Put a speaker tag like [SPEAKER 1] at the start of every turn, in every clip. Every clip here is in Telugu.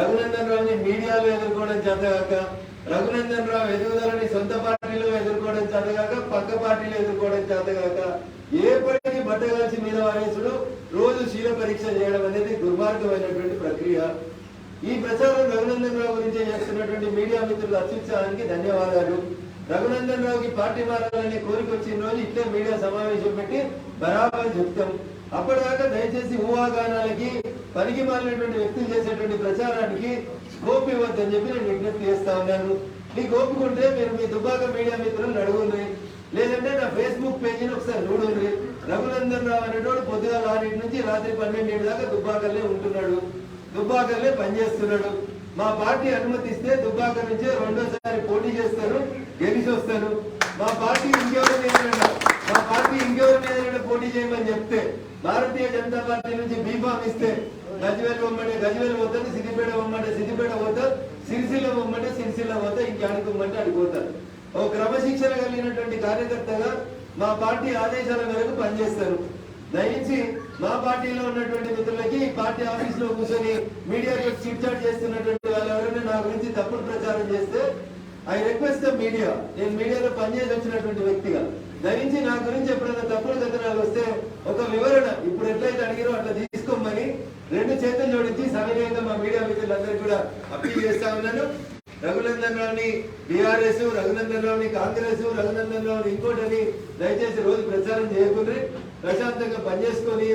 [SPEAKER 1] రఘునందన్ రావు మీడియాలో ఎదుర్కోవడం చేతగాక రఘునందన్ రావు ఎదుగుదలని సొంత పార్టీలో ఎదుర్కోవడం చేతగాక పక్క పార్టీలో ఎదుర్కోవడం చేతగాక ఏ పనికి బట్టగాల్చి మీద వారేసుడు రోజు శీల పరీక్ష చేయడం అనేది దుర్మార్గమైనటువంటి ప్రక్రియ. ఈ ప్రచారం రఘునందన్ రావు గురించి చేస్తున్నటువంటి మీడియా మిత్రులు అత్యుత్సాహానికి ధన్యవాదాలు. రఘునందన్ రావుకి పార్టీ మారాలనే కోరిక వచ్చిన రోజు ఇట్లే మీడియా సమావేశం పెట్టి బరాబర్ చెప్తాం. అప్పటిదాకా దయచేసి ఊహాగానాలకి పనికి మాలినటువంటి వ్యక్తులు చేసేటువంటి ప్రచారానికి స్కోప్ ఇవ్వద్దని చెప్పి నేను విజ్ఞప్తి చేస్తా ఉన్నాను. మీకు ఒప్పుకుంటే మీరు మీ దుబ్బాక మీడియా మిత్రులను అడుగుండ్రి. లేదంటే నా ఫేస్బుక్ పేజీని ఒకసారి చూడండి రఘునందన్ రావు అనేటోడు పొద్దుగాల ఆరింటి నుంచి రాత్రి పన్నెండింటి దాకా దుబ్బాకల్లే ఉంటున్నాడు. దుబ్బాకల్లే పనిచేస్తున్నాడు. మా పార్టీ అనుమతిస్తే దుబ్బాక నుంచే రెండోసారి పోటీ చేస్తాను గెలిచి వస్తాను మా పార్టీ ఇంకెవరు మా పార్టీ ఇంకెవరు లేదంటే పోటీ చేయమని చెప్తే భారతీయ జనతా పార్టీ నుంచి బీఫామ్ ఇస్తే గజ్వేల్ బొమ్మంటే గజ్వేల్ పోతుంది సిద్దిపేట బొమ్మంటే సిద్దిపేట పోతారు సిరిసిల్ల బొమ్మంటే సిరిసిల్ల ఇంకా ఇంకెడుకోమంటే అడిగిపోతారు ఓ క్రమశిక్షణ కలిగినటువంటి కార్యకర్తగా మా పార్టీ ఆదేశాల మేరకు పనిచేస్తారు. దయించి మా పార్టీలో ఉన్నటువంటి మిత్రులకి పార్టీ ఆఫీస్లో కూర్చొని మీడియాతో చిట్ చాట్ చేస్తున్నటువంటి వాళ్ళు ఎవరైనా నా గురించి తప్పుడు ప్రచారం చేస్తే ఐ రిక్వెస్ట్ ద మీడియా. నేను మీడియాలో పనిచేసి వచ్చినటువంటి వ్యక్తిగా. దయించి నా గురించి ఎప్పుడైనా తప్పుడు కథనాలు వస్తే ఒక వివరణ ఇప్పుడు ఎట్లయితే అడిగిరో అట్లా తీసుకోమని రెండు చేతులు జోడించి సమయంగా మా మీడియా మిత్రులందరూ కూడా అప్పీల్ చేస్తా ఉన్నాను. రఘునందన్ రావుని బీఆర్ఎస్ రఘునందన్ రావుని కాంగ్రెస్ రఘునందన్ రావుని ఇంకోటని దయచేసి రోజు ప్రచారం చేయకుండ్రి ప్రశాంతంగా పనిచేసుకొని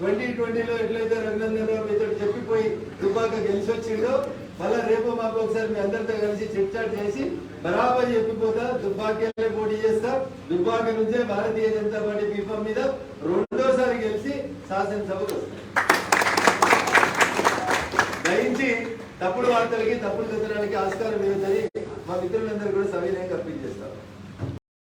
[SPEAKER 1] ట్వంటీ ట్వంటీలో ఎట్లయితే రఘునందన్ రావు మీతో చెప్పిపోయి తుపాక గెలిచి వచ్చిందో మళ్ళీ రేపు మాకు ఒకసారి మీ అందరితో కలిసి చిట్ చాట్ చేసి బరాబర్ చెప్పిపోతా దుబ్బాకే పోటీ దుబ్బాక నుంచే భారతీయ జనతా పార్టీ పీఫం మీద రెండోసారి గెలిచి శాసనసభకు వస్తారు దయించి తప్పుడు వార్తలకి తప్పుడు కథనాలకి ఆస్కారం ఇవ్వదని మా మిత్రులందరూ కూడా సవినయం అప్పీల్